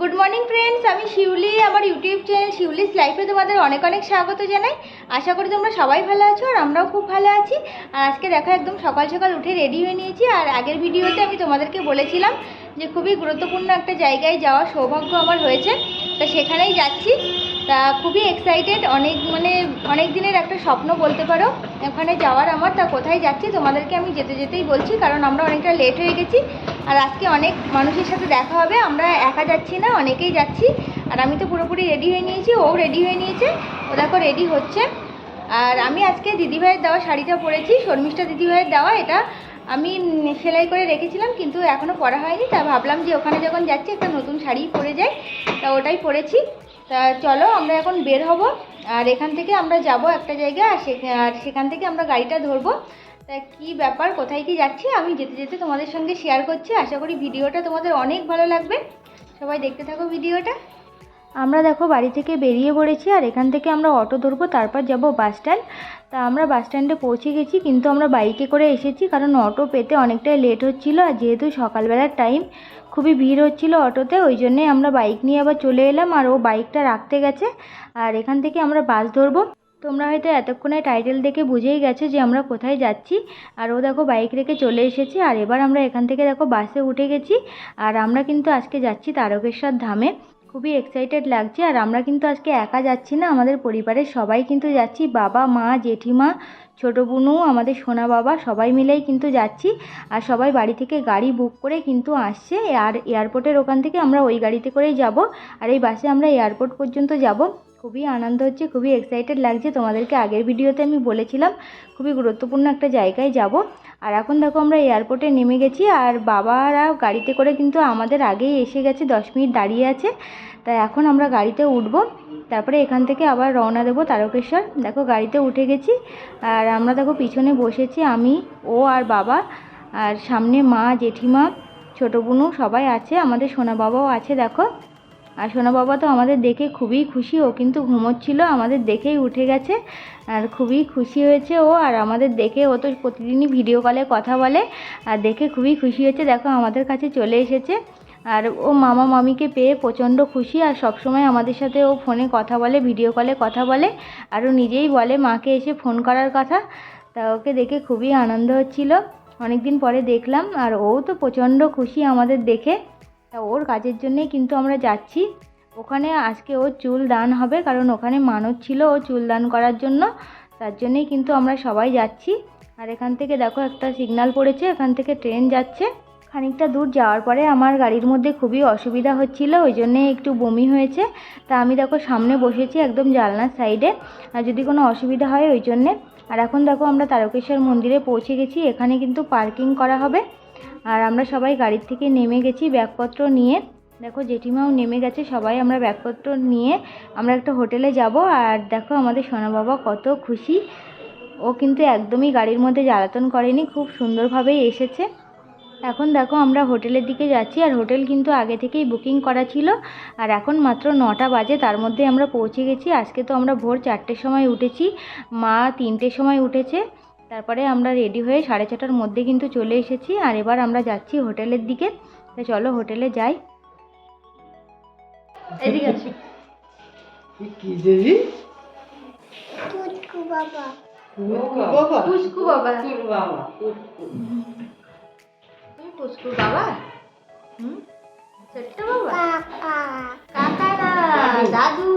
Good morning friends আমি শিউলি, আমার YouTube channel Shiuli's লাইফে তোমাদের অনেক অনেক স্বাগত জানাই। আশা করি তোমরা সবাই ভালো আছো আর আমরাও খুব ভালো আছি। আর আজকে দেখো, একদম সকাল সকাল উঠে রেডি হয়ে নিয়েছি। আর আগের ভিডিওতে আমি তোমাদেরকে বলেছিলাম যে খুবই গুরুত্বপূর্ণ একটা জায়গায় যাওয়ার সৌভাগ্য আমার হয়েছে। তো সেখানেই যাচ্ছি। তা খুবই এক্সাইটেড অনেক মানে অনেক দিনের একটা স্বপ্ন বলতে পারো, ওখানে যাওয়ার আমার, তা কোথায় যাচ্ছি তোমাদেরকে আমি যেতে যেতেই বলছি, কারণ আমরা অনেকটা লেট হয়ে গেছি, আর আজকে অনেক মানুষের সাথে দেখা হবে, আমরা একা যাচ্ছি না, অনেকেই যাচ্ছি, আর আমি তো পুরোপুরি রেডি হয়ে নিয়েছি, ও রেডি হয়ে নিয়েছে, ও দেখো রেডি হচ্ছে, আর আমি আজকে দিদিভাইয়ের দেওয়া শাড়িটা পরেছি, শর্মিষ্ঠা দিদিভাইয়ের দেওয়া, এটা আমি সেলাই করে রেখেছিলাম, কিন্তু এখনও পরা হয়নি, তা ভাবলাম যে ওখানে যখন যাচ্ছি একটা নতুন শাড়ি পরে যাই, তা ওটাই পরেছি তা চলো আমরা এখন বের হব। আর এখান থেকে আমরা যাব একটা জায়গায়, আর আর সেখান থেকে আমরা গাড়িটা ধরবো। তা কী ব্যাপার, কোথায় কি যাচ্ছি? আমি যেতে যেতে তোমাদের সঙ্গে শেয়ার করছি। আশা করি ভিডিওটা তোমাদের অনেক ভালো লাগবে। সবাই দেখতে থাকো ভিডিওটা। আমরা দেখো বাড়ি থেকে বেরিয়ে পড়েছি, আর এখান থেকে আমরা অটো ধরবো, তারপর যাব বাস স্ট্যান্ড তা আমরা বাস স্ট্যান্ডে পৌঁছে গেছি, কিন্তু আমরা বাইকে করে এসেছি, কারণ অটো পেতে অনেকটাই লেট হচ্ছিল, আর যেহেতু সকালবেলার টাইম খুবই ভিড় হচ্ছিল অটোতে, ওই জন্যে আমরা বাইক নিয়ে আবার চলে এলাম আর ও বাইকটা রাখতে গেছে। আর এখান থেকে আমরা বাস ধরবো। তোমরা হয়তো এতক্ষণে টাইটেল দেখে বুঝেই গেছো যে আমরা কোথায় যাচ্ছি। আর ও দেখো বাইক রেখে চলে এসেছে। আর এবার আমরা এখান থেকে দেখো বাসে উঠে গেছি। আর আমরা কিন্তু আজকে যাচ্ছি তারকেশ্বর ধামে। খুবই এক্সাইটেড লাগছে। আর আমরা কিন্তু আজকে একা যাচ্ছি না, আমাদের পরিবারের সবাই কিন্তু যাচ্ছি। বাবা, মা, জেঠিমা ছোটো বুনু, আমাদের সোনা বাবা, সবাই মিলেই কিন্তু যাচ্ছি। আর সবাই বাড়ি থেকে গাড়ি বুক করে কিন্তু আসছে। আর এয়ারপোর্টের ওখান থেকে আমরা ওই গাড়িতে করেই যাব। আর এই বাসে আমরা এয়ারপোর্ট পর্যন্ত যাব। খুবই আনন্দ হচ্ছে, খুবই এক্সাইটেড লাগছে। তোমাদেরকে আগের ভিডিওতে আমি বলেছিলাম, খুবই গুরুত্বপূর্ণ একটা জায়গায় যাব। আর এখন দেখো আমরা এয়ারপোর্টে নেমে গেছি। আর বাবারা গাড়িতে করে কিন্তু আমাদের আগেই এসে গেছে, দশ মিনিট দাঁড়িয়ে আছে। তাই এখন আমরা গাড়িতে উঠবো। তারপরে এখান থেকে আবার রওনা দেবো তারকেশ্বর। দেখো গাড়িতে উঠে গেছি। আর আমরা দেখো পিছনে বসেছি আমি, ও আর বাবা। আর সামনে মা, জেঠিমা, ছোটো বুনু সবাই আছে, আমাদের সোনা বাবাও আছে দেখো। আর সোনা বাবা তো আমাদের দেখে খুবই খুশি, ও কিন্তু ঘুমোচ্ছিল, আমাদের দেখেই উঠে গেছে। আর খুবই খুশি হয়েছে ও, আর আমাদের দেখে ও তো প্রতিদিনই ভিডিও কলে কথা বলে, আর দেখে খুবই খুশি হয়েছে দেখো আমাদের কাছে চলে এসেছে। আর ও মামা মামিকে পেয়ে প্রচণ্ড খুশি আর সবসময় আমাদের সাথে ও ফোনে কথা বলে ভিডিও কলে কথা বলে আর ও নিজেই বলে মাকে এসে ফোন করার কথা। তা ওকে দেখে খুবই আনন্দ হচ্ছিল। অনেক দিন পরে দেখলাম আর ও তো প্রচণ্ড খুশি আমাদের দেখে। তা ওর কাজের জন্যেই কিন্তু আমরা যাচ্ছি। ওখানে আজকে ওর চুল দান হবে কারণ ওখানে মানত ছিল ও চুল দান করার জন্য। তার জন্যেই কিন্তু আমরা সবাই যাচ্ছি। আর এখান থেকে দেখো একটা সিগন্যাল পড়েছে, এখান থেকে ট্রেন যাচ্ছে। খানিকটা দূর যাওয়ার পরে আমার গাড়ির মধ্যে খুবই অসুবিধা হচ্ছিল, ওই জন্যে একটু বমি হয়েছে। তা আমি দেখো সামনে বসেছি একদম জানলার সাইডে, আর যদি কোনো অসুবিধা হয় ওই জন্যে। আর এখন দেখো আমরা তারকেশ্বর মন্দিরে পৌঁছে গেছি, এখানে কিন্তু পার্কিং করা হবে। আর আমরা সবাই গাড়ির থেকে নেমে গেছি ব্যাগপত্র নিয়ে। দেখো জেঠিমাও নেমে গেছে, সবাই আমরা ব্যাগপত্র নিয়ে আমরা একটা হোটেলে যাব। আর দেখো আমাদের সোনা বাবা কত খুশি। ও কিন্তু একদমই গাড়ির মধ্যে জ্বালাতন করেনি, খুব সুন্দরভাবেই এসেছে। এখন দেখো আমরা হোটেলের দিকে যাচ্ছি আর হোটেল কিন্তু আগে থেকেই বুকিং করা ছিল। আর এখন মাত্র নটা বাজে তার মধ্যে আমরা পৌঁছে গেছি। আজকে তো আমরা ভোর চারটের সময় উঠেছি মা তিনটের সময় উঠেছে। তারপরে আমরা রেডি হয়ে সাড়ে ছটার মধ্যে কিন্তু চলে এসেছি আর এবার আমরা যাচ্ছি হোটেলের দিকে। তা চলো হোটেলে যাই। এদিকে আসো কি দেবী? বাবা বাবা বাবা বাবা তুমি বাবা? হুম? ছোট্ট বাবা? কাকা। কাকা দাদু।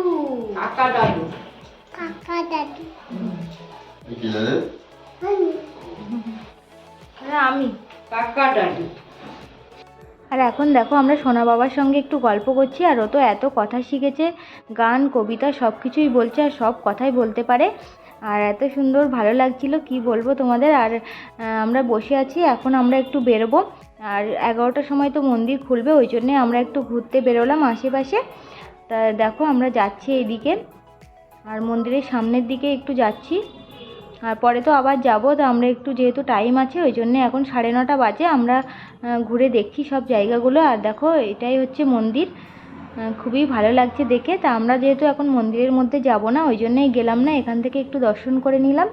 কাকা দাদু। কাকা দাদু। হ্যাঁ আমি। কাকা দাদু। আর এখন দেখো আমরা সোনা বাবার সঙ্গে একটু গল্প করছি আর ও তো এত কথা শিখেছে গান কবিতা সব কিছুই বলছে আর সব কথাই বলতে পারে। আর এত সুন্দর ভালো লাগছিল কি বলব তোমাদের? আর আমরা বসে আছি এখন আমরা একটু বেরোবো। আর এগারোটার সময় তো মন্দির খুলবে, ওই জন্যে আমরা একটু ঘুরতে বেরোলাম আশেপাশে। তা দেখো আমরা যাচ্ছি এদিকে আর মন্দিরের সামনের দিকে একটু যাচ্ছি। আর পরে তো আবার যাব, তো আমরা একটু যেহেতু টাইম আছে, ওই জন্যে এখন সাড়ে নটা বাজে, আমরা ঘুরে দেখছি সব জায়গাগুলো। আর দেখো, এটাই হচ্ছে মন্দির। খুবই ভালো লাগছে দেখে। তা আমরা যেহেতু এখন মন্দিরের মধ্যে যাব না, ওই জন্যই গেলাম না, এখান থেকে একটু দর্শন করে নিলাম।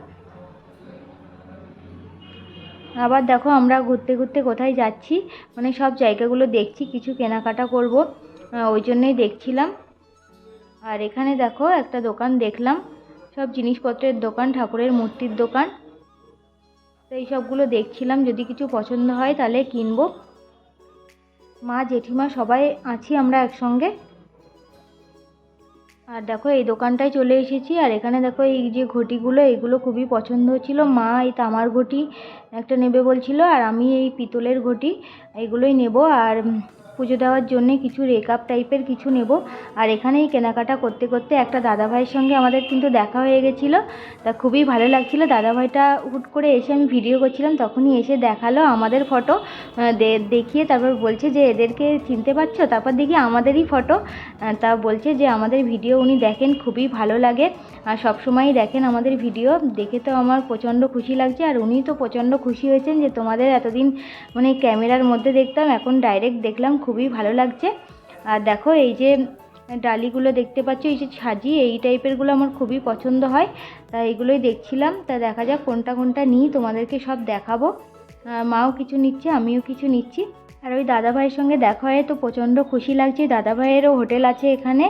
আবার দেখো আমরা ঘুরতে ঘুরতে কোথায় যাচ্ছি মানে সব জায়গাগুলো দেখছি, কিছু কেনাকাটা করব ওই জন্যই দেখছিলাম। আর এখানে দেখো একটা দোকান দেখলাম, সব জিনিসপত্রের দোকান, ঠাকুরের মূর্তির দোকান। তো এই সবগুলো দেখছিলাম, যদি কিছু পছন্দ হয় তাহলে কিনবো। মা জেঠিমা সবাই আছি আমরা একসঙ্গে। আর দেখো, এই দোকানটায় চলে এসেছি। আর এখানে দেখো, এই যে ঘটিগুলো, এগুলো খুবই পছন্দ হচ্ছিল। মা এই তামার ঘটি একটা নেবে বলছিল, আর আমি এই পিতলের ঘটি এগুলোই নেব। আর পুজো দেওয়ার জন্যে কিছু রেকআপ টাইপের কিছু নেব। আর এখানেই কেনাকাটা করতে করতে একটা দাদাভাইয়ের সঙ্গে আমাদের কিন্তু দেখা হয়ে গেছিল। তা খুবই ভালো লাগছিল। দাদাভাইটা হুট করে এসে আমি ভিডিও করছিলাম, তখনই এসে দেখাল আমাদের ফটো। দেখিয়ে তারপর বলছে যে, এদেরকে চিনতে পারছ? তারপর দেখি আমাদেরই ফটো। তা বলছে যে, আমাদের ভিডিও উনি দেখেন, খুবই ভালো লাগে। আর সবসময়ই দেখেন আমাদের ভিডিও। দেখে তো আমার প্রচণ্ড খুশি লাগছে। আর উনি তো প্রচণ্ড খুশি হয়েছেন যে, তোমাদের এতদিন মানে ক্যামেরার মধ্যে দেখতাম, এখন ডাইরেক্ট দেখলাম। খুবই ভালো লাগছে। আর দেখো এই যে ডালিগুলো দেখতে পাচ্ছ, এই যে সাজি এই টাইপেরগুলো আমার খুবই পছন্দ হয়। তা এইগুলোই দেখছিলাম। তা দেখা যাক কোনটা কোনটা নিই, তোমাদেরকে সব দেখাবো। মাও কিছু নিচ্ছে, আমিও কিছু নিচ্ছি। আর ওই দাদাভাইয়ের সঙ্গে দেখা হয়ে তো প্রচণ্ড খুশি লাগছে। দাদাভাইয়েরও হোটেল আছে এখানে,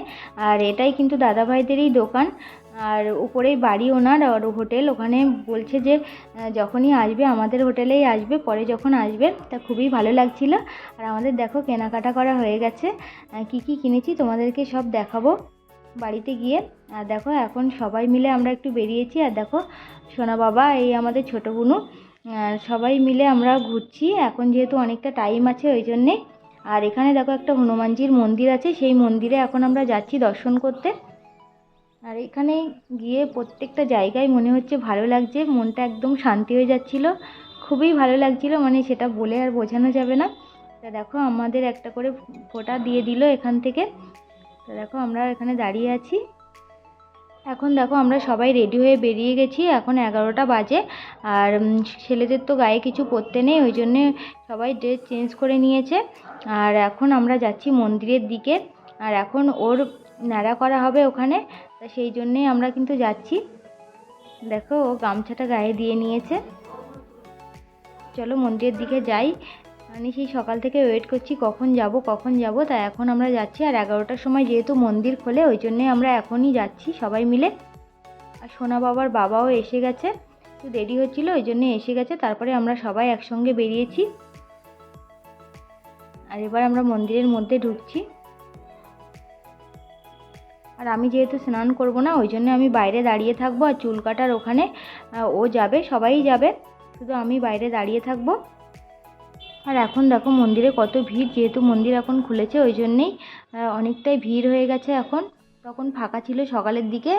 আর এটাই কিন্তু দাদাভাইদেরই দোকান। আর উপরেই বাড়ি ওনার আর হোটেল, ওখানে বলছে যে যখনই আসবে, আমাদের হোটেলেই আসবে, পরে যখন আসবে, তা খুবই ভালো লাগছিল। আর আমাদের দেখো কেনাকাটা করা হয়ে গেছে। কি কি কিনেছি তোমাদেরকে সব দেখাবো বাড়িতে গিয়ে। আর দেখো এখন সবাই মিলে আমরা একটু বেরিয়েছি। আর দেখো সোনা বাবা, এই আমাদের ছোটো বুনু সবাই মিলে আমরা ঘুরছি। এখন যেহেতু অনেকটা টাইম আছে ওই জন্যে। আর এখানে দেখো একটা হনুমানজির মন্দির আছে। সেই মন্দিরে এখন আমরা যাচ্ছি দর্শন করতে। আর এখানে গিয়ে প্রত্যেকটা জায়গায় মনে হচ্ছে ভালো লাগছে, মনটা একদম শান্তি হয়ে যাচ্ছিল, খুবই ভালো লাগছিল মানে সেটা বলে আর বোঝানো যাবে না। তা দেখো আমাদের একটা করে ফোঁটা দিয়ে দিল এখান থেকে। তা দেখো আমরা এখানে দাঁড়িয়ে আছি। এখন দেখো আমরা সবাই রেডি হয়ে বেরিয়ে গেছি, এখন এগারোটা বাজে। আর ছেলেদের তো গায়ে কিছু পরতে নেই, ওই জন্যে সবাই ড্রেস চেঞ্জ করে নিয়েছে। আর এখন আমরা যাচ্ছি মন্দিরের দিকে। আর এখন ওর ন্যাড়া করা হবে ওখানে। তা সেই জন্যেই আমরা কিন্তু যাচ্ছি। দেখো, ও গামছাটা গায়ে দিয়ে নিয়েছে। চলো মন্দিরের দিকে যাই। আমি সেই সকাল থেকে ওয়েট করছি, কখন যাব কখন যাব, তা এখন আমরা যাচ্ছি। আর এগারোটার সময় যেহেতু মন্দির খোলে, ওই জন্যে আমরা এখনই যাচ্ছি সবাই মিলে। আর সোনা বাবার বাবাও এসে গেছে। একটু দেরি হচ্ছিল, ওই জন্যে এসে গেছে। তারপরে আমরা সবাই একসঙ্গে বেরিয়েছি। আর এবার আমরা মন্দিরের মধ্যে ঢুকছি। আর আমি যেহেতু স্নান করব না, ওই জন্য আমি বাইরে দাঁড়িয়ে থাকব আর চুল কাটার ওখানে ও যাবে, সবাই যাবে, শুধু আমি বাইরে দাঁড়িয়ে থাকব। আর এখন দেখো মন্দিরে কত ভিড়, যেহেতু মন্দির এখন খুলেছে, ওই জন্যেই অনেকটাই ভিড় হয়ে গেছে এখন, তখন ফাঁকা ছিল সকালের দিকে।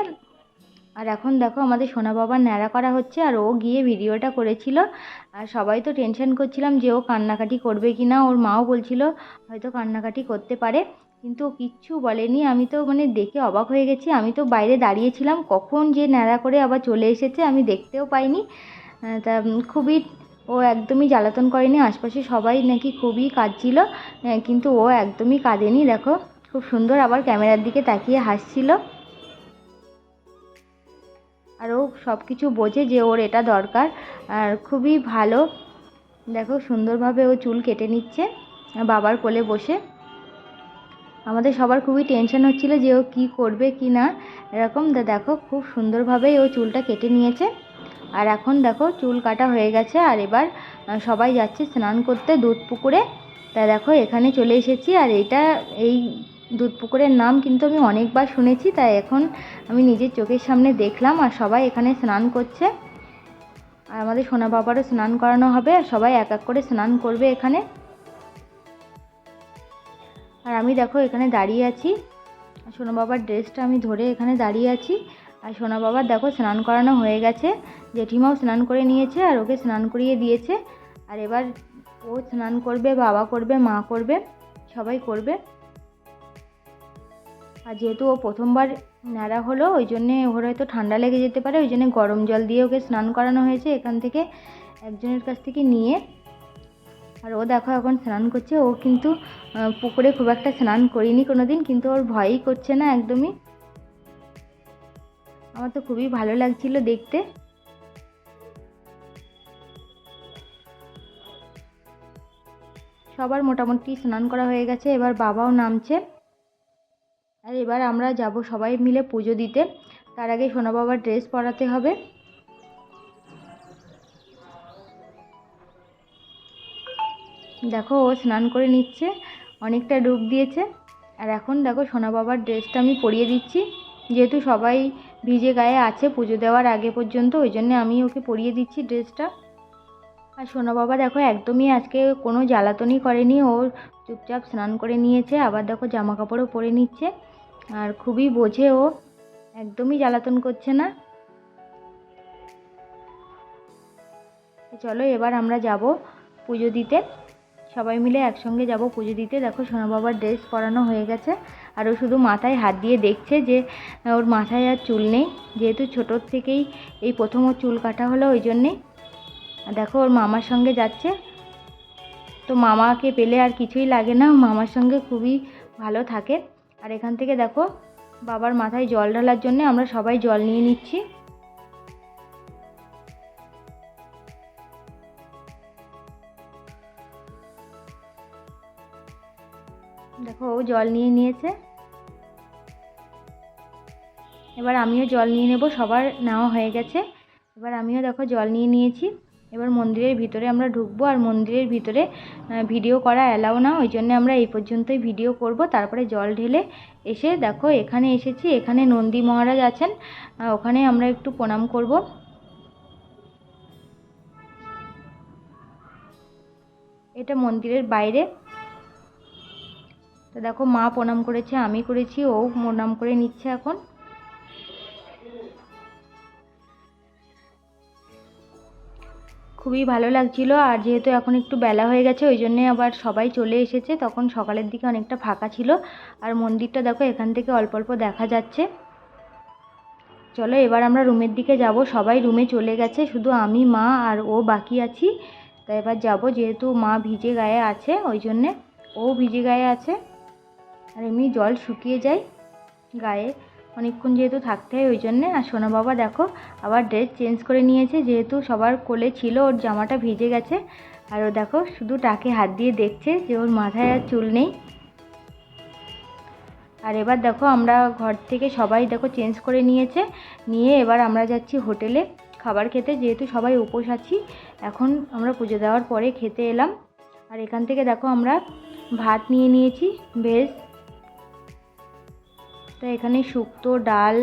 আর এখন দেখো আমাদের সোনা বাবার ন্যাড়া করা হচ্ছে, আর ও গিয়ে ভিডিওটা করেছিল। আর সবাই তো টেনশন করছিলাম যে ও কান্নাকাটি করবে কি না ওর মাও বলছিল হয়তো কান্নাকাটি করতে পারে। কিন্তু ও কিচ্ছু বলেনি। আমি তো মানে দেখে অবাক হয়ে গেছি। আমি তো বাইরে দাঁড়িয়েছিলাম কখন যে ন্যাড়া করে আবার চলে এসেছে আমি দেখতেও পাইনি। তা খুবই ও একদমই জ্বালাতন করেনি। আশপাশে সবাই নাকি খুবই কাঁদছিল। কিন্তু ও একদমই কাঁদেনি, দেখো। খুব সুন্দর আবার ক্যামেরার দিকে তাকিয়ে হাসছিল। আর ও সব কিছু বোঝে যে ওর এটা দরকার। আর খুবই ভালো। দেখো, সুন্দরভাবে ও চুল কেটে নিচ্ছে। বাবার কোলে বসে। আমাদের সবার খুবই টেনশন হচ্ছিল যে ও কী করবে, কি না। এরকম দেখো খুব সুন্দরভাবেই ও চুলটা কেটে নিয়েছে। আর এখন দেখো চুল কাটা হয়ে গেছে, আর এবার সবাই যাচ্ছে স্নান করতে দুধ পুকুরে। তা দেখো এখানে চলে এসেছি, আর এটা, এই দুধ পুকুরের নাম কিন্তু আমি অনেকবার শুনেছি, তাই এখন আমি নিজের চোখের সামনে দেখলাম, আর সবাই এখানে স্নান করছে। আর আমাদের সোনা বাবারও স্নান করানো হবে, আর সবাই এক এক করে স্নান করবে এখানে। আর আমি দেখো এখানে দাঁড়িয়ে আছি। সোনা বাবার ড্রেসটা আমি ধরে এখানে দাঁড়িয়ে আছি। আর সোনা বাবার দেখো স্নান করানো হয়ে গেছে। জেঠিমাও স্নান করে নিয়েছে আর ওকে স্নান করিয়ে দিয়েছে। আর এবার ও স্নান করবে, বাবা করবে, মা করবে, সবাই করবে। আর যেহেতু ও প্রথমবার ন্যাড়া হলো, ওই জন্যে ওর হয়তো ঠান্ডা লেগে যেতে পারে। ওই জন্য গরম জল দিয়ে ওকে স্নান করানো হয়েছে এখান থেকে একজনের কাছ থেকে নিয়ে। আর ও দেখো এখন স্নান করছে, ও কিন্তু পুকুরে খুব একটা স্নান করিনি কোনো দিন কিন্তু ওর ভয়ই করছে না একদমই। আমার তো খুবই ভালো লাগছিল দেখতে। সবার মোটামুটি স্নান করা হয়ে গেছে, এবার বাবাও নামছে। আর এবার আমরা যাব সবাই মিলে পুজো দিতে। তার আগে সোনা বাবার ড্রেস পরাতে হবে। দেখো, ও স্নান করে নিচ্ছে, অনেকটা ডুব দিয়েছে। আর এখন দেখো, সোনা বাবার ড্রেসটা আমি পরিয়ে দিচ্ছি। যেহেতু সবাই ভিজে গায়ে আছে, পুজো দেওয়ার আগে পর্যন্ত, ওই জন্য আমি ওকে পরিয়ে দিচ্ছি ড্রেসটা। আর সোনা বাবা দেখো, একদমই আজকে কোনো জ্বালাতনই করেনি, ও চুপচাপ স্নান করে নিয়েছে, আবার দেখো জামা কাপড়ও পরে নিচ্ছে। আর খুবই বোঝে ও, একদমই জ্বালাতন করছে না। চলো, এবার আমরা যাব পুজো দিতে। সবাই মিলে একসঙ্গে যাব পুজো দিতে। দেখো সোনা বাবার ড্রেস পরানো হয়ে গেছে। আর ও শুধু মাথায় হাত দিয়ে দেখছে যে, ওর মাথায় আর চুল নেই। যেহেতু ছোটোর থেকেই এই প্রথম ওর চুল কাটা হলো, ওই জন্যেই আর দেখো ওর মামার সঙ্গে যাচ্ছে। তো মামাকে পেলে আর কিছুই লাগে না। মামার সঙ্গে খুবই ভালো থাকে। আর এখান থেকে দেখো, বাবার মাথায় জল ঢালার জন্য আমরা সবাই জল নিয়ে নিচ্ছি। ও জল নিয়ে নিয়েছে। এবার আমিও জল নিয়ে নেব, সবার নেওয়া হয়ে গেছে। এবার আমিও দেখো জল নিয়ে নিয়েছি। এবার মন্দিরের ভিতরে আমরা ঢুকবো আর মন্দিরের ভিতরে ভিডিও করা অ্যালাউ না, ওই জন্য আমরা এই পর্যন্তই ভিডিও করব। তারপরে জল ঢেলে এসে দেখো এখানে এসেছি, এখানে নন্দী মহারাজ আছেন ওখানে আমরা একটু প্রণাম করব। এটা মন্দিরের বাইরে। তো দেখো মা প্রণাম করেছে, আমি করেছি, ও প্রণাম করে নিচ্ছে এখন। খুবই ভালো লাগছিল, আর যেহেতু এখন একটু বেলা হয়ে গেছে, ওই জন্যে আবার সবাই চলে এসেছে, তখন সকালের দিকে অনেকটা ফাঁকা ছিল। আর মন্দিরটা দেখো, এখান থেকে অল্প অল্প দেখা যাচ্ছে। চলো, এবার আমরা রুমের দিকে যাব, সবাই রুমে চলে গেছে, শুধু আমি, মা আর ও বাকি আছি। তা এবার যাব, যেহেতু মা ভিজে গায়ে আছে, ওই জন্যে ও ভিজে গায়ে আছে। আর এমনি জল শুকিয়ে যায় গায়ে। অনেকক্ষণ যেহেতু থাকতে হয় ওই জন্যে। আর সোনা বাবা দেখো, আবার ড্রেস চেঞ্জ করে নিয়েছে যেহেতু সবার কোলে ছিল, ওর জামাটা ভিজে গেছে। আর ও দেখো, শুধু টাকে হাত দিয়ে দেখছে যে ওর মাথায় আর চুল নেই। আর এবার দেখো, আমরা ঘর থেকে সবাই দেখো চেঞ্জ করে নিয়েছে। নিয়ে এবার আমরা যাচ্ছি হোটেলে খাবার খেতে। যেহেতু সবাই উপোস আছি, এখন আমরা পুজো দেওয়ার পরে খেতে এলাম। আর এখান থেকে দেখো আমরা ভাত নিয়ে নিয়েছি, ভেজ। তো এখানে শুক্তো, ডাল,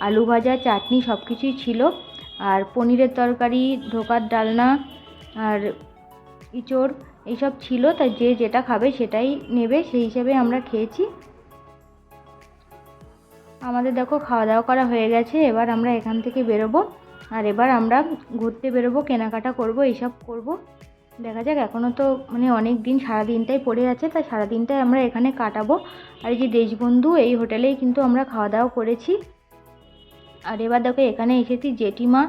আলু ভাজা, চাটনি সব কিছুই ছিল। আর পনিরের তরকারি ঢোকার ডালনা আর ইঁচড় এইসব ছিল। তা যে যেটা খাবে সেটাই নেবে, সেই হিসেবে আমরা খেয়েছি। আমাদের দেখো খাওয়া দাওয়া করা হয়ে গেছে, এবার আমরা এখান থেকে বেরোবো। আর এবার আমরা ঘুরতে বেরোবো, কেনাকাটা করব, এইসব করব। দেখা যাক এখনও তো মানে অনেক দিন সারা দিনটাই পড়ে আছে, তাই সারা দিনটাই আমরা এখানে কাটাবো। আর এই যে দেশবন্ধু, এই হোটেলেই কিন্তু আমরা খাওয়া দাওয়া করেছি। আর এবার দেখো, এখানে এসেছি জেঠিমা,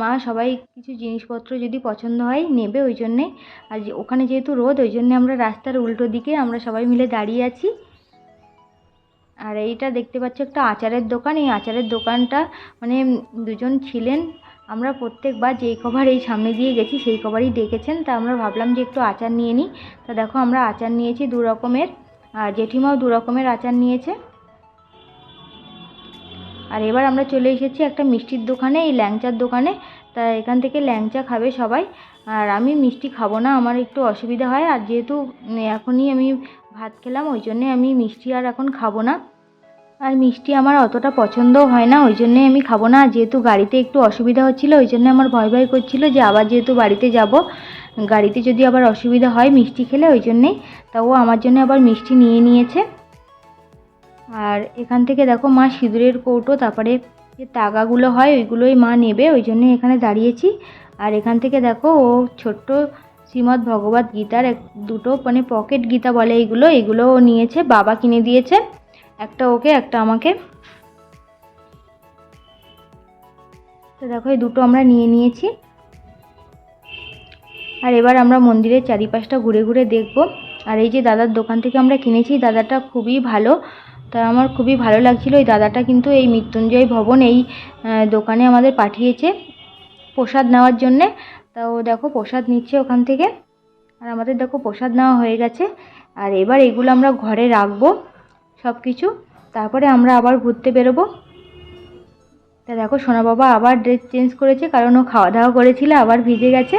মা, সবাই কিছু জিনিসপত্র যদি পছন্দ হয় নেবে ওই জন্যে। আর ওখানে যেহেতু রোদ, ওই জন্যে আমরা রাস্তার উল্টো দিকে আমরা সবাই মিলে দাঁড়িয়ে আছি। আর এইটা দেখতে পাচ্ছ একটা আচারের দোকান, এই আচারের দোকানটা মানে দুজন ছিলেন আমরা প্রত্যেকবার যেই কবার এই সামনে দিয়ে গেছি, সেই কবারই ডেকেছেন। তা আমরা ভাবলাম যে একটু আচার নিয়ে নিই। তা দেখো, আমরা আচার নিয়েছি দু রকমের। আর জেঠিমাও দু রকমের আচার নিয়েছে। আর এবার আমরা চলে এসেছি একটা মিষ্টির দোকানে, এই ল্যাংচার দোকানে। তা এখান থেকে ল্যাংচা খাবে সবাই। আর আমি মিষ্টি খাব না, আমার একটু অসুবিধা হয়। আর যেহেতু এখনই আমি ভাত খেলাম, ওই জন্যে আমি মিষ্টি আর এখন খাব না। আর মিষ্টি আমার অতটা পছন্দও হয় না, ওই জন্যে আমি খাব না। যেহেতু গাড়িতে একটু অসুবিধা হচ্ছিল, ওই জন্য আমার ভয় ভয় করছিল যে আবার যেহেতু বাড়িতে যাব, গাড়িতে যদি আবার অসুবিধা হয় মিষ্টি খেলে, ওই জন্যেই। তা ও আমার জন্য আবার মিষ্টি নিয়ে নিয়েছে। আর এখান থেকে দেখো মা সিঁদুরের কৌটো, তারপরে যে তাগাগুলো হয় ওইগুলোই মা নেবে, ওই জন্য এখানে দাঁড়িয়েছি। আর এখান থেকে দেখো ও ছোট্ট শ্রীমদ্ ভগবত গীতার এক দুটো মানে পকেট গীতা বলে এইগুলো এগুলো নিয়েছে, বাবা কিনে দিয়েছে। একটা ওকে, একটা আমাকে। তো দেখো, এই দুটো আমরা নিয়ে নিয়েছি। আর এবার আমরা মন্দিরের চারিপাশটা ঘুরে ঘুরে দেখব। আর এই যে দাদার দোকান থেকে আমরা কিনেছি দাদাটা খুবই ভালো। তা আমার খুবই ভালো লাগছিল, এই দাদাটা কিন্তু এই মৃত্যুঞ্জয় ভবন এই দোকানে আমাদের পাঠিয়েছে প্রসাদ নেওয়ার জন্যে। তা ও দেখো, প্রসাদ নিচ্ছে ওখান থেকে। আর আমাদের দেখো, প্রসাদ নেওয়া হয়ে গেছে। আর এবার এগুলো আমরা ঘরে রাখব। সব কিছু তারপরে আমরা আবার ঘুরতে বেরোবো। তা দেখো, সোনা বাবা আবার ড্রেস চেঞ্জ করেছে, কারণ ও খাওয়া দাওয়া করেছিল, আবার ভিজে গেছে।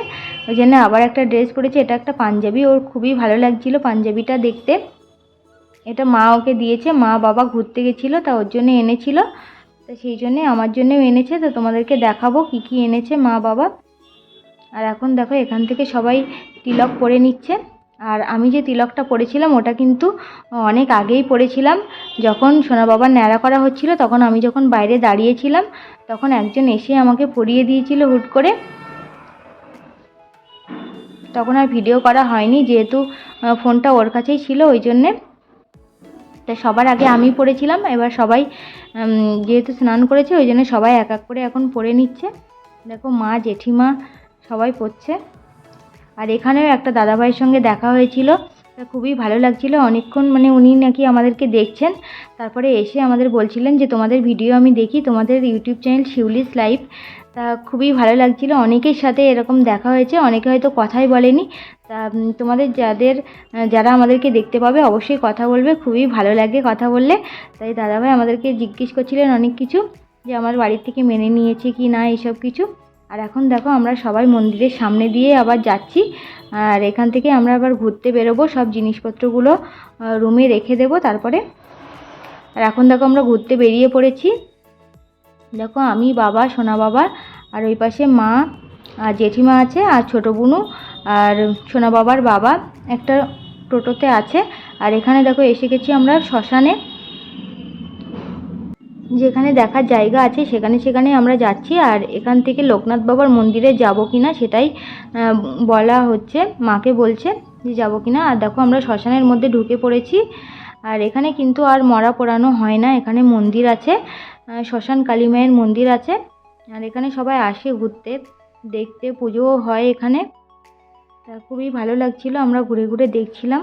ওই জন্য আবার একটা ড্রেস পরেছে, এটা একটা পাঞ্জাবি। ওর খুবই ভালো লাগছিল পাঞ্জাবিটা দেখতে। এটা মা ওকে দিয়েছে, মা বাবা ঘুরতে গেছিল, তা ওর জন্য এনেছিল। তো সেই জন্যে আমার জন্যও এনেছে, তো তোমাদেরকে দেখাবো কি কি এনেছে মা বাবা। আর এখন দেখো, এখান থেকে সবাই তিলক পরে নিচ্ছে। আর আমি যে তিলকটা পরেছিলাম, ওটা কিন্তু অনেক আগেই পড়েছিলাম যখন সোনা বাবার ন্যাড়া করা হচ্ছিল, তখন আমি যখন বাইরে দাঁড়িয়েছিলাম, তখন একজন এসে আমাকে পরিয়ে দিয়েছিল হুট করে। তখন আর ভিডিও করা হয়নি, যেহেতু ফোনটা ওর কাছেই ছিল, ওই জন্যে। তা সবার আগে আমি পড়েছিলাম এবার সবাই যেহেতু স্নান করেছে, ওই জন্য সবাই এক এক করে এখন পড়ে নিচ্ছে। দেখো মা, জেঠিমা সবাই পড়ছে আর এখানেও একটা দাদাভাইয়ের সঙ্গে দেখা হয়েছিল। তা খুবই ভালো লাগছিল। অনেকক্ষণ মানে উনি নাকি আমাদেরকে দেখছেন। তারপরে এসে আমাদের বলছিলেন যে, তোমাদের ভিডিও আমি দেখি, তোমাদের ইউটিউব চ্যানেল শিউলিস লাইভ তা খুবই ভালো লাগছিল। অনেকের সাথে এরকম দেখা হয়েছে, অনেকে হয়তো কথাই বলেনি। তা তোমাদের যাদের যারা আমাদেরকে দেখতে পাবে, অবশ্যই কথা বলবে। খুবই ভালো লাগে কথা বললে। তাই দাদাভাই আমাদেরকে জিজ্ঞেস করছিলেন অনেক কিছু, যে, আমার বাড়ির থেকে মেনে নিয়েছে কি না? এইসব কিছু। আর এখন দেখো আমরা সবাই মন্দিরের সামনে দিয়ে আবার যাচ্ছি। আর এখান থেকে আমরা আবার ঘুরতে বেরোবো, সব জিনিসপত্রগুলো রুমে রেখে দেবো তারপরে। আর এখন দেখো আমরা ঘুরতে বেরিয়ে পড়েছি। দেখো আমি, বাবা, সোনা বাবা, আর ওই পাশে মা, আর জেঠিমা আছে, আর ছোটো বুনু, আর সোনা বাবার বাবা একটা টোটোতে আছে। আর এখানে দেখো এসে গেছি আমরা শ্মশানে। যেখানে দেখার জায়গা আছে, সেখানে সেখানে আমরা যাচ্ছি। আর এখান থেকে লোকনাথ বাবার মন্দিরে যাব কি না সেটাই বলা হচ্ছে। মাকে বলছে যে যাব কি না আর দেখো আমরা শ্মশানের মধ্যে ঢুকে পড়েছি। আর এখানে কিন্তু আর মরা পোড়ানো হয় না। এখানে মন্দির আছে শ্মশান কালী মায়ের মন্দির আছে। আর এখানে সবাই আসে ঘুরতে, দেখতে। পুজোও হয় এখানে। খুবই ভালো লাগছিল, আমরা ঘুরে ঘুরে দেখছিলাম।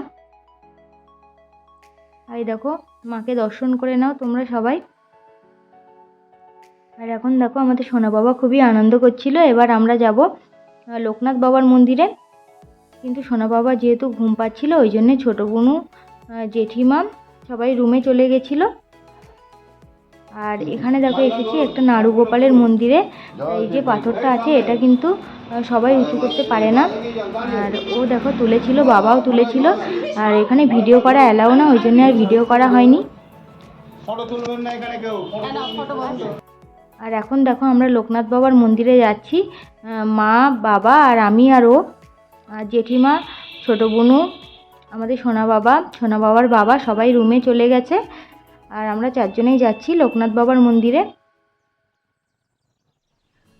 আর দেখো, মাকে দর্শন করে নাও তোমরা সবাই। আর এখন দেখো আমাদের সোনা বাবা খুবই আনন্দ করছিল। এবার আমরা যাব লোকনাথ বাবার মন্দিরে। কিন্তু সোনা বাবা যেহেতু ঘুম পাচ্ছিল ওই জন্যে ছোটো বোনু জেঠিমা সবাই রুমে চলে গেছিল। আর এখানে দেখো এসেছি একটা নাড়ু গোপালের মন্দিরে। এই যে পাথরটা আছে এটা কিন্তু সবাই উঁচু করতে পারে না। আর ও দেখো তুলেছিল বাবাও তুলেছিল। আর এখানে ভিডিও করা অ্যালাও না ওই জন্য আর ভিডিও করা হয়নি। ফটো তুলবেন না এখানে কেউ? আর এখন দেখো আমরা লোকনাথ বাবার মন্দিরে যাচ্ছি। মা, বাবা আর আমি আর ও। আর জেঠিমা, ছোটো বোনু, আমাদের সোনা বাবা, সোনা বাবার বাবা সবাই রুমে চলে গেছে। আর আমরা চারজনেই যাচ্ছি লোকনাথ বাবার মন্দিরে।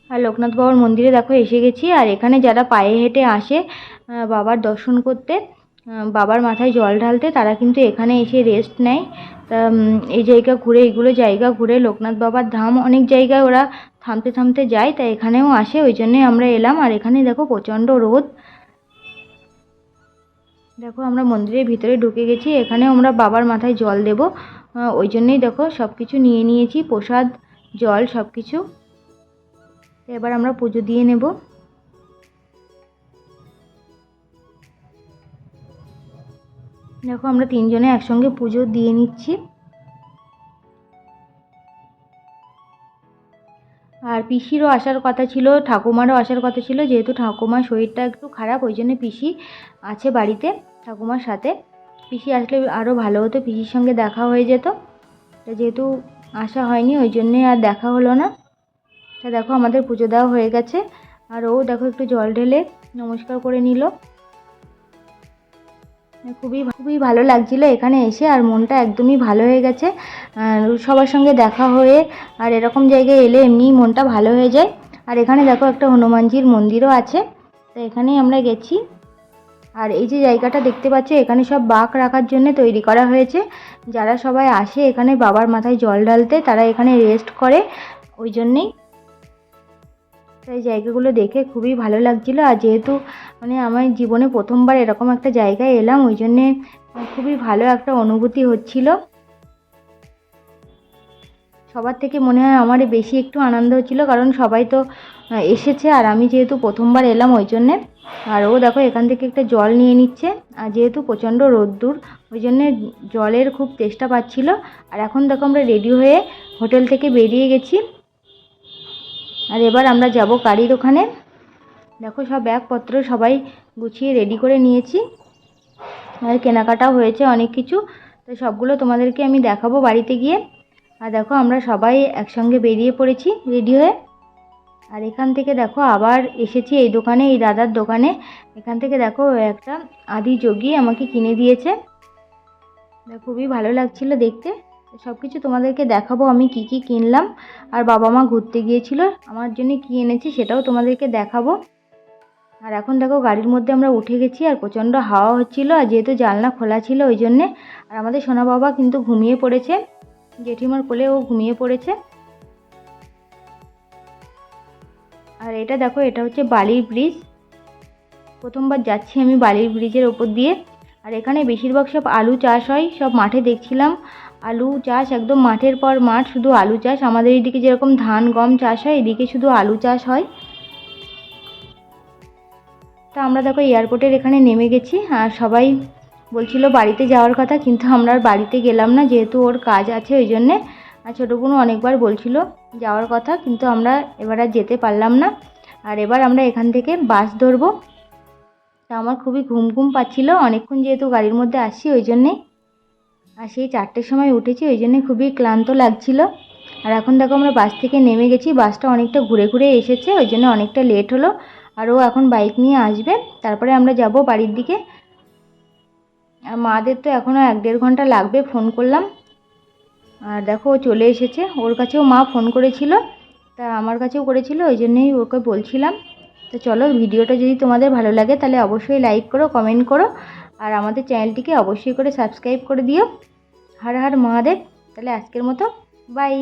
আর লোকনাথ বাবার মন্দিরে দেখো এসে গেছি। আর এখানে যারা পায়ে হেঁটে আসে বাবার দর্শন করতে বাবার মাথায় জল ঢালতে, তারা কিন্তু এখানে এসে রেস্ট নেয়। তা এই জায়গা ঘুরে, এইগুলো জায়গা ঘুরে লোকনাথ বাবার ধাম, অনেক জায়গায় ওরা থামতে থামতে যায়, তাই এখানেও আসে, ওই জন্যই আমরা এলাম। আর এখানে দেখো প্রচণ্ড রোদ। দেখো আমরা মন্দিরের ভিতরে ঢুকে গেছি, এখানেও আমরা বাবার মাথায় জল দেব। ওই জন্যই দেখো সব কিছু নিয়ে নিয়েছি, প্রসাদ, জল সব কিছু এবার আমরা পুজো দিয়ে নেব। দেখো, আমরা তিনজনে একসঙ্গে পুজো দিয়ে নিচ্ছি। আর পিসিরও আসার কথা ছিল, ঠাকুমারও আসার কথা ছিল, যেহেতু ঠাকুমার শরীরটা একটু খারাপ, ওই জন্য পিসি আছে বাড়িতে, ঠাকুমার সাথে। পিসি আসলে আরও ভালো হতো, পিসির সঙ্গে দেখা হয়ে যেত। যেহেতু আসা হয়নি, ওই জন্যে আর দেখা হলো না। তা দেখো, আমাদের পুজো দেওয়া হয়ে গেছে। আর ও দেখো, একটু জল ঢেলে নমস্কার করে নিল। খুবই খুবই ভালো লাগছিল এখানে এসে আর মনটা একদমই ভালো হয়ে গেছে। সবার সঙ্গে দেখা হয়ে আর এরকম জায়গায় এলে এমনিই মনটা ভালো হয়ে যায়। আর এখানে দেখো একটা হনুমানজির মন্দিরও আছে। তো এখানেই আমরা গেছি। আর এই যে জায়গাটা দেখতে পাচ্ছ, এখানে সব বাঘ রাখার জন্য তৈরি করা হয়েছে। যারা সবাই আসে এখানে বাবার মাথায় জল ঢালতে, তারা এখানে রেস্ট করে। ওই জন্যেই তাই জায়গাগুলো দেখে খুবই ভালো লাগছিল। আর যেহেতু মানে আমার জীবনে প্রথমবার এরকম একটা জায়গায় এলাম, ওই জন্যে খুবই ভালো একটা অনুভূতি হচ্ছিল। সবার থেকে মনে হয় আমার বেশি একটু আনন্দ হচ্ছিল, কারণ সবাই তো এসেছে আর আমি যেহেতু প্রথমবার এলাম ওই জন্যে। আর ও দেখো এখান থেকে একটা জল নিয়ে নিচ্ছে, আর যেহেতু প্রচণ্ড রোদ্দুর, ওই জন্যে জলের খুব তেষ্টা পাচ্ছিলো। আর এখন দেখো আমরা রেডি হয়ে হোটেল থেকে বেরিয়ে গেছি। আর এবার আমরা যাব গাড়ির ওখানে। দেখো সব ব্যাগপত্র সবাই গুছিয়ে রেডি করে নিয়েছি। আর কেনাকাটাও হয়েছে অনেক কিছু। তো সবগুলো তোমাদেরকে আমি দেখাবো বাড়িতে গিয়ে। আর দেখো আমরা সবাই একসঙ্গে বেরিয়ে পড়েছি রেডি হয়ে। আর এখান থেকে দেখো আবার এসেছি এই দোকানে, এই দাদার দোকানে। এখান থেকে দেখো একটা আদি যোগী আমাকে কিনে দিয়েছে। খুবই ভালো লাগছিল দেখতে। সব কিছু তোমাদেরকে দেখাবো, আমি কি কি কিনলাম। আর বাবা মা ঘুরতে গিয়েছিল, আমার জন্য কি এনেছি সেটাও তোমাদেরকে দেখাবো। আর এখন দেখো গাড়ির মধ্যে আমরা উঠে গেছি, আর প্রচণ্ড হাওয়া হচ্ছিল, আর যেহেতু জানলা খোলা ছিল ওই জন্যে। আর আমাদের সোনা বাবা কিন্তু ঘুমিয়ে পড়েছে, জেঠিমার কোলে ও ঘুমিয়ে পড়েছে। আর এটা দেখো, এটা হচ্ছে বালির ব্রিজ। প্রথমবার যাচ্ছি আমি বালির ব্রিজের ওপর দিয়ে। আর এখানে বেশিরভাগ সব আলু চাষ হয়, সব মাঠে দেখছিলাম। আলু চাষ একদম মাঠের পর মাঠ, শুধু আলু চাষ। আমাদের এদিকে যেরকম ধান, গম চাষ হয়, এদিকে শুধু আলু চাষ হয়। তা আমরা দেখো এয়ারপোর্টের এখানে নেমে গেছি, আর সবাই বলছিল বাড়িতে যাওয়ার কথা, কিন্তু আমরা বাড়িতে গেলাম না, যেহেতু ওর কাজ আছে ওই জন্যে। আর ছোটো বোনও অনেকবার বলছিল যাওয়ার কথা, কিন্তু আমরা এবার আর যেতে পারলাম না। আর এবার আমরা এখান থেকে বাস ধরবো। তা আমার খুবই ঘুম ঘুম পাচ্ছিল, অনেকক্ষণ যেহেতু গাড়ির মধ্যে আসছি, ওই জন্যে আর সেই চারটের সময় উঠেছি, ওই জন্যে খুবই ক্লান্ত লাগছিল। আর এখন দেখো আমরা বাস থেকে নেমে গেছি, বাসটা অনেকটা ঘুরে ঘুরে এসেছে, ওই জন্য অনেকটা লেট হলো। আর ও এখন বাইক নিয়ে আসবে, তারপরে আমরা যাব বাড়ির দিকে। আর মাদের তো এখনও এক দেড় ঘণ্টা লাগবে ফোন করলাম। আর দেখো ও চলে এসেছে, ওর কাছেও মা ফোন করেছিল, তা আমার কাছেও করেছিল, ওই জন্যই ওকে বলছিলাম। তো চলো ভিডিওটা যদি তোমাদের ভালো লাগে, তাহলে অবশ্যই লাইক করো কমেন্ট করো। আর আমাদের চ্যানেলটিকে অবশ্যই করে সাবস্ক্রাইব করে দিও। হর হর মহাদেব। তাহলে আজকের মতো বাই